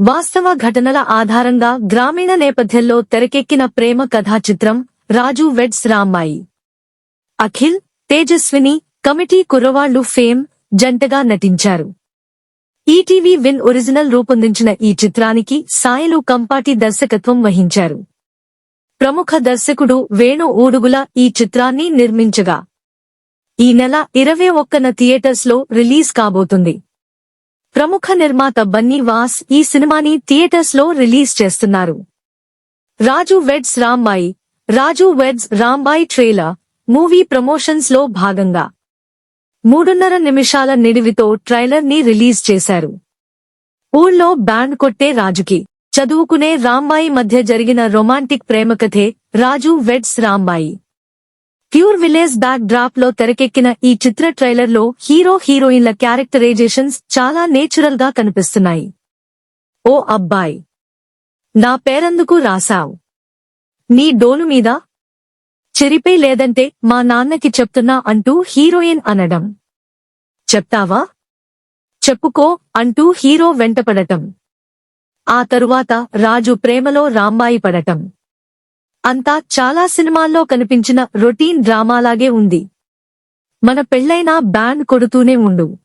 వాస్తవ ఘటనల ఆధారంగా గ్రామీణ నేపథ్యంలో తెరకెక్కిన ప్రేమ కథా చిత్రం రాజు వెడ్స్ రామ్మాయి. అఖిల్ తేజస్విని కమిటీ కుర్రవాళ్ళు ఫేమ్ జంటగా నటించారు. ఈటీవీ విన్ ఒరిజినల్ రూపొందించిన ఈ చిత్రానికి సాయలు కంపాటి దర్శకత్వం వహించారు. ప్రముఖ దర్శకుడు వేణు ఊడుగుల ఈ చిత్రాన్ని నిర్మించగా ఈ నెల ఇరవై ఒక్కన థియేటర్స్లో రిలీజ్ కాబోతుంది. ప్రముఖ నిర్మాత బన్నీ వాస్ ఈ సినిమాని థియేటర్స్లో రిలీజ్ చేస్తున్నారు. Raju weds Rambai Raju weds Rambai trailer movie ప్రమోషన్స్లో భాగంగా మూడున్నర నిమిషాల నిడివితో ట్రైలర్ని రిలీజ్ చేశారు. ఊళ్ళో బ్యాండ్ కొట్టే రాజుకి చదువుకునే రాంబాయి మధ్య జరిగిన romantic ప్రేమకథే Raju weds Rambai pure village back డ్రాప్లో తెరకెక్కిన ఈ చిత్ర ట్రైలర్లో హీరో హీరోయిన్ల క్యారెక్టరైజేషన్స్ చాలా నేచురల్గా కనిపిస్తున్నాయి. ఓ అబ్బాయి. నా పేరందుకు రాశావ్? నీ డోలు మీద? చెరిపే లేదంటే మా నాన్నకి చెప్తున్నా అంటూ హీరోయిన్ అనడం. చెప్తావా? చెప్పుకో అంటూ హీరో వెంటపడటం. ఆ తరువాత రాజు ప్రేమలో రాంబాయి పడటం. అంతా చాలా సినిమాల్లో కనిపించిన రొటీన్ డ్రామాలాగే ఉంది. మన పెళ్ళైనా బ్యాండ్ కొడుతూనే ఉండు.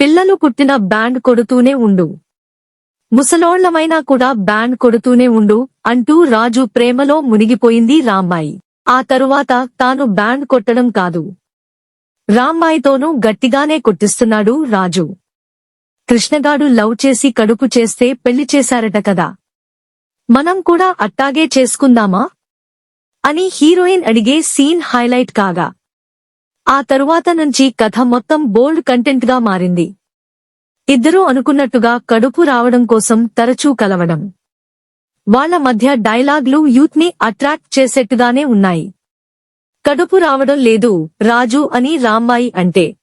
పిల్లలు పుట్టిన బ్యాండ్ కొడుతూనే ఉండు. ముసలోళ్ళమైనా కూడా బ్యాండ్ కొడుతూనే ఉండు అంటూ రాజు ప్రేమలో మునిగిపోయింది రామ్మాయి. ఆ తరువాత తాను బ్యాండ్ కొట్టడం కాదు. రామ్మాయితోనూ గట్టిగానే కొట్టిస్తున్నాడు రాజు. కృష్ణగాడు లవ్ చేసి కడుపు చేస్తే పెళ్ళి చేశారట కదా. మనం కూడా అట్టాగే చేసుకుందామా? అని హీరోయిన్ అడిగే సీన్ హైలైట్ కాగా ఆ తరువాత నుంచి కథ మొత్తం బోల్డ్ కంటెంట్గా మారింది. ఇద్దరూ అనుకున్నట్టుగా కడుపు రావడం కోసం తరచూ కలవడం. వాళ్ళ మధ్య డైలాగ్లు యూత్ని అట్రాక్ట్ చేసేట్టుగానే ఉన్నాయి. కడుపు రావడం లేదు రాజు అని రామ్మాయి అంటే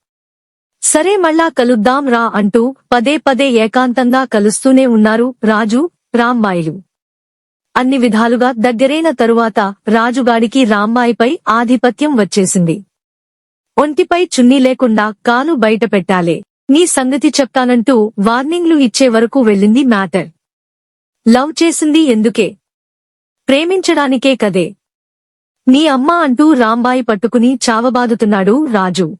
సరే మళ్ళా కలుద్దాం రా అంటూ పదే పదే ఏకాంతంగా కలుస్తూనే ఉన్నారు రాజు రామ్మాయిలు. అన్ని విధాలుగా దగ్గరైన తరువాత రాజుగాడికి రామ్మాయిపై ఆధిపత్యం వచ్చేసింది. ఒంటిపై చున్నీ లేకుండా కాలు బయట పెట్టాలే నీ సంగతి చెప్తానంటూ వార్నింగ్లు ఇచ్చే వరకు వెళ్ళింది మ్యాటర్. లవ్ చేసింది ఎందుకే? ప్రేమించడానికే కదే. నీ అమ్మ అంటూ రాంబాయి పట్టుకుని చావబాదుతున్నాడు రాజు.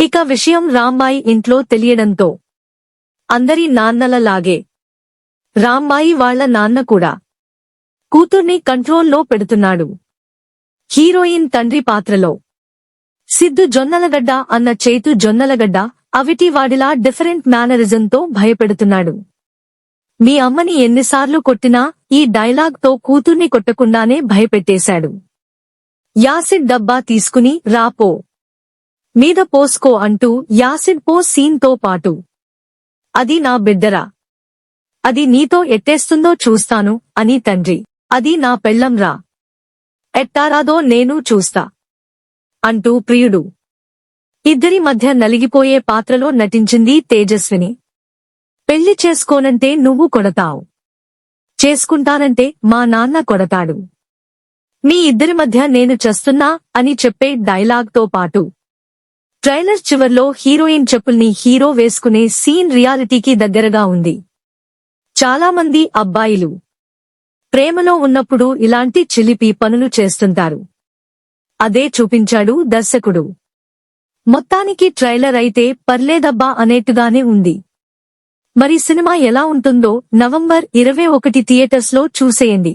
ఇక విషయం రాంబాయి ఇంట్లో తెలియడంతో. అందరి నాన్నలలాగే. రాంబాయి వాళ్ళ నాన్న కూడా. కూతుర్ని కంట్రోల్లో పెడుతున్నాడు. హీరోయిన్ తండ్రి పాత్రలో. సిద్ధు జొన్నలగడ్డ అన్న చేతు జొన్నలగడ్డ అవిటి వాడిలా డిఫరెంట్ మేనరిజంతో భయపెడుతున్నాడు. మీ అమ్మని ఎన్నిసార్లు కొట్టినా ఈ డైలాగ్తో కూతుర్ని కొట్టకుండానే భయపెట్టేశాడు. యాసిడ్ డబ్బా తీసుకుని రాపో మీద పోసుకో అంటూ యాసిడ్ పో సీన్తో పాటు. అది నా బిడ్డరా. అది నీతో ఎట్టేస్తుందో చూస్తాను అని తండ్రి. అది నా పెళ్ళంరా ఎట్టారాదో నేను చూస్తా. అంటూ ప్రియుడు. ఇద్దరి మధ్య నలిగిపోయే పాత్రలో నటించింది తేజస్విని. పెళ్ళి చేసుకోనంటే నువ్వు కొడతావు. చేసుకుంటానంటే మా నాన్న కొడతాడు. మీ ఇద్దరి మధ్య నేను చస్తున్నా అని చెప్పే డైలాగ్తో పాటు. ట్రైలర్ చివర్లో హీరోయిన్ చెప్పుల్ని హీరో వేసుకునే సీన్ రియాలిటీకి దగ్గరగా ఉంది. చాలా మంది అబ్బాయిలు. ప్రేమలో ఉన్నప్పుడు ఇలాంటి చిలిపి పనులు చేస్తుంటారు. అదే చూపించాడు దర్శకుడు. మొత్తానికి ట్రైలర్ అయితే పర్లేదబ్బా అనేట్టుగానే ఉంది. మరి సినిమా ఎలా ఉంటుందో నవంబర్ ఇరవై ఒకటి థియేటర్స్లో చూసేయండి.